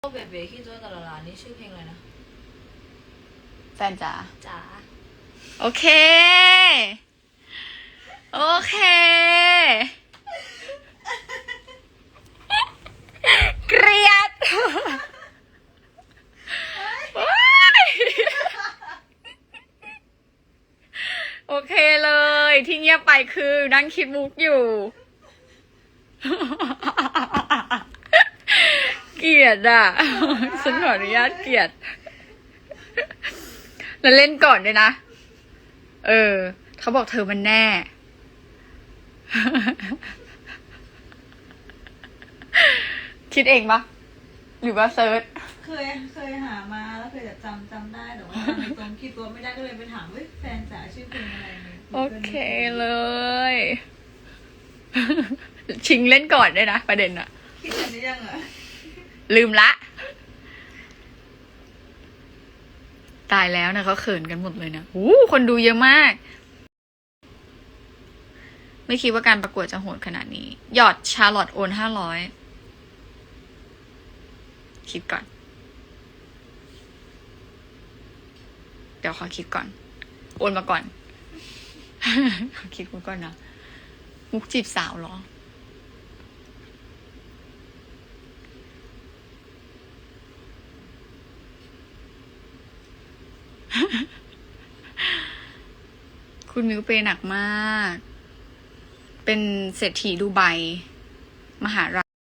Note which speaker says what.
Speaker 1: เบเบคิดตัวตลอดนี่ชื่อเพลงอะไรนะ
Speaker 2: แฟนจ๋า
Speaker 1: จ๋า
Speaker 2: โอเค โอเค เกลียดโอ๊ยโอเคเลยที่เงียบไปคือนั่งคิดมุกอยู่ เกลียดอะ ฉันขออนุญาตเกลียด แล้วเล่นก่อนด้วยนะ เออ เขาบอกเธอมันแน่ คิดเองปะหรือว่าเซิร์ช
Speaker 3: เคยเคยหามาแล้วเคยจะจำจำได้แต่ว่าในตรงคิดตัวไม่ได้ก็เลยไปถามเว้ยแฟนจ๋าชื่อเพลงอะไรนี่ย
Speaker 2: โอเคเลย ชิงเล่นก่อนด้วยนะ ประเด็นอะ
Speaker 3: คิดกันหรือยังอะ
Speaker 2: ลืมละ ตายแล้วนะเขาเขินกันหมดเลยนะหูคนดูเยอะมากไม่คิดว่าการประกวดจะโหดขนาดนี้ หยอดชาร์ลอตโอนห้าร้อย คิดก่อน เดี๋ยวขอคิดก่อน โอนมาก่อน ขอคิดมุกก่อนนะ มุกจีบสาวเหรอ คุณมิวเปย์หนักมาก เป็นเศรษฐีดูไบมหารา